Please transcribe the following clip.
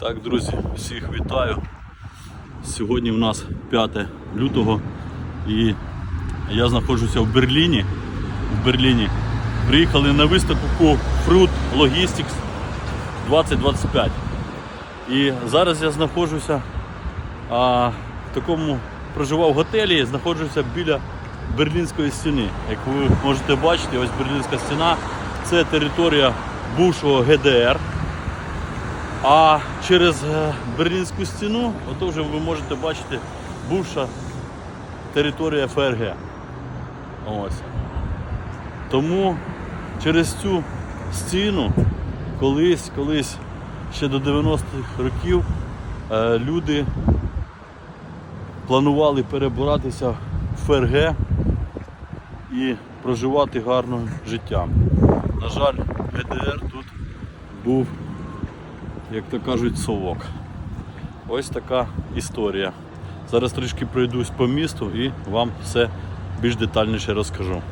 Так, друзі, всіх вітаю. Сьогодні у нас 5 лютого і я знаходжуся в Берліні. В Берліні. Приїхали на виставку Fruit Logistics 2025. І зараз я знаходжуся а, в такому проживав в готелі, знаходжуся біля Берлінської стіни. Як ви можете бачити, ось Берлінська стіна це територія бувшого ГДР. А через е, Берлінську стіну, ото вже ви можете бачити бувша територія ФРГ. Ось. Тому через цю стіну колись, колись ще до 90-х років е, люди планували перебиратися в ФРГ і проживати гарним життям. На жаль, ГДР тут був як то кажуть, совок. Ось така історія. Зараз трішки пройдусь по місту і вам все більш детальніше розкажу.